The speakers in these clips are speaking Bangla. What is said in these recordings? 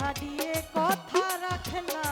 কথা দিয়ে কথা রাখলা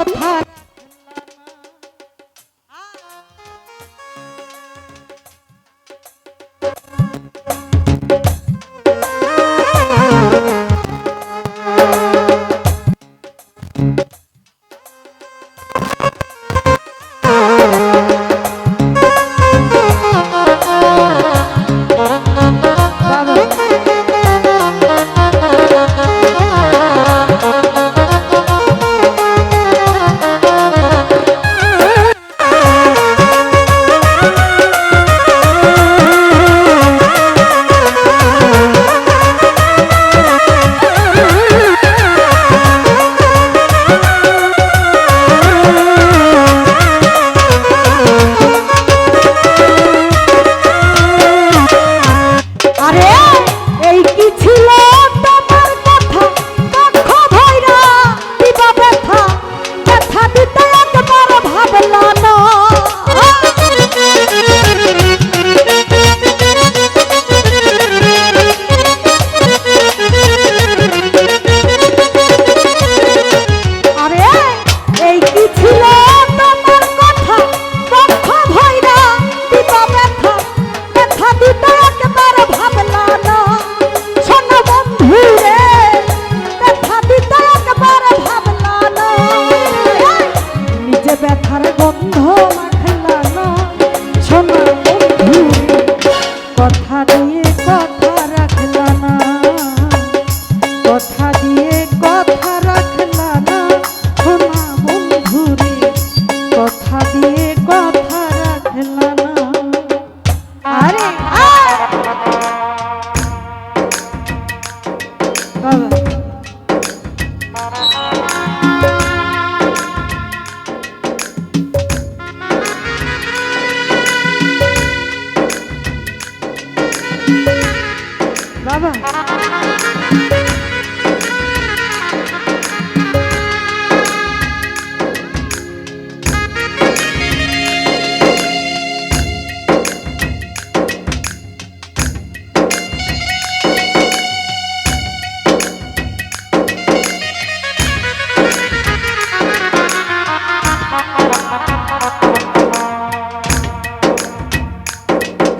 কথা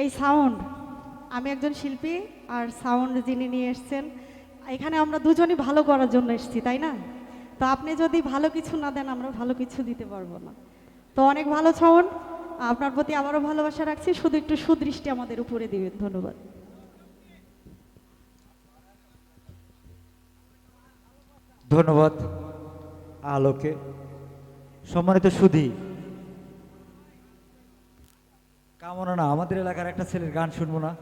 এই সাউন্ড, আমি একজন শিল্পী আর সাউন্ড যিনি নিয়ে এসছেন, এখানে আমরা দুজনই ভালো করার জন্য এসেছি, তাই না? তো আপনি যদি ভালো কিছু না দেন, আমরা ভালো কিছু দিতে পারব না। তো অনেক ভালো সাউন্ড, আপনার প্রতি আবারও ভালোবাসা রাখছি, শুধু একটু সুদৃষ্টি আমাদের উপরে দিবেন, ধন্যবাদ। ধন্যবাদ, আলোকে। সম্মানিত সুধী কামনা না, আমাদের এলাকার একটা ছেলের গান শুনব না।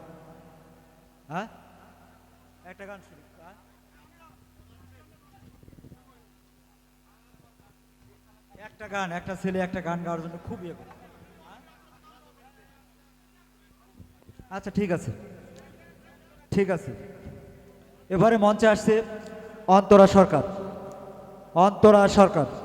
হ্যাঁ? একটা গান শুনি? একটা গান, একটা ছেলে একটা গান গাওয়ার জন্য খুব ইয়ে? আচ্ছা ঠিক আছে। ঠিক আছে। এবারে মঞ্চে আসছে অন্তরা সরকার। অন্তরা সরকার।